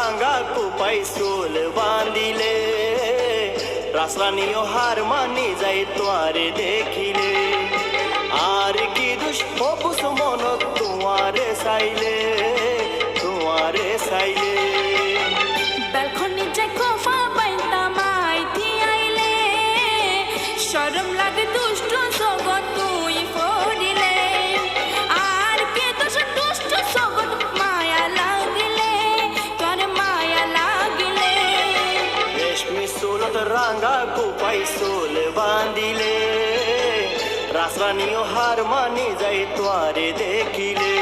ভাঙা কুপাই চুল বাঁধিলে রাসলানিও হার মানি যাই তোয়ারে দেখিলে। আর কি দুষ তোমার মন তোমার চাইলে, তোমারে চাইলে। শরম লাগে দুষ্ট राँगाको पैसोल बाँधिले। रासरानी हार मानि जाइ देखिले।